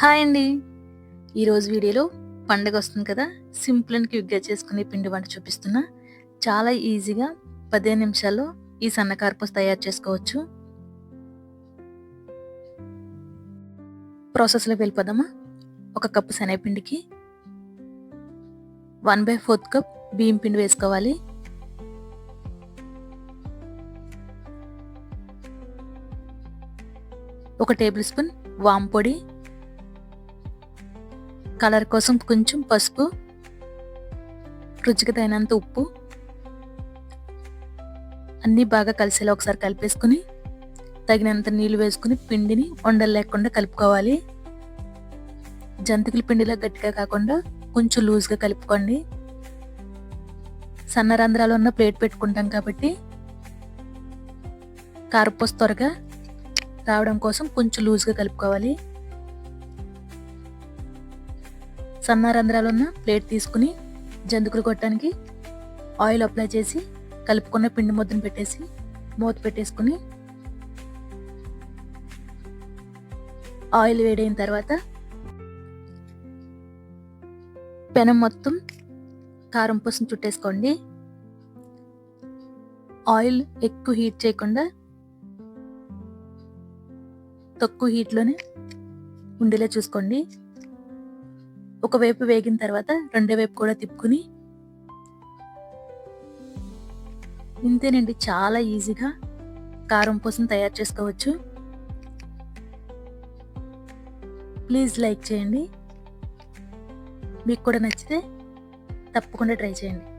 Hi అండి. ఈరోజు వీడియోలో పండగ వస్తుంది కదా. సింపుల్ అండ్ క్విక్గా చేసుకునే పిండి వంట చూపిస్తున్నా. చాలా ఈజీగా పదిహేను నిమిషాల్లో ఈ సన్నకారపూస తయారు చేసుకోవచ్చు. ప్రాసెస్లో వెళ్ళిపోదామా? ఒక కప్పు శనగపిండికి వన్ బై ఫోర్త్ కప్ బియ్యం పిండి వేసుకోవాలి. ఒక టేబుల్ స్పూన్ వామ్ పొడి కలర్ కోసం కొంచెం పసుపు రుచికి తగినంత ఉప్పు అన్నీ బాగా కలిసేలా ఒకసారి కలిపేసుకుని తగినంత నీళ్ళు వేసుకుని పిండిని ఉండలు లేకుండా కలుపుకోవాలి. జంతికల పిండిలా గట్టిగా కాకుండా కొంచెం లూజ్గా కలుపుకోండి. సన్న రంధ్రాలు ఉన్న ప్లేట్ పెట్టుకుంటాం కాబట్టి కారపూస త్వరగా రావడం కోసం కొంచెం లూజ్గా కలుపుకోవాలి. సన్న రంధ్రాలు ఉన్న ప్లేట్ తీసుకుని జంతుకులు కొట్టడానికి ఆయిల్ అప్లై చేసి కలుపుకున్న పిండి ముద్దను పెట్టేసి మూత పెట్టేసుకుని ఆయిల్ వేడైన తర్వాత పెనం మొత్తం కారం పూసం చుట్టేసుకోండి. ఆయిల్ ఎక్కువ హీట్ చేయకుండా తక్కువ హీట్లోనే ఉండేలా చూసుకోండి. ఒకవైపు వేగిన తర్వాత రెండో వైపు కూడా తిప్పుకుని ఇంతేనండి చాలా ఈజీగా కారం కోసం తయారు చేసుకోవచ్చు. ప్లీజ్ లైక్ చేయండి. మీకు కూడా నచ్చితే తప్పకుండా ట్రై చేయండి.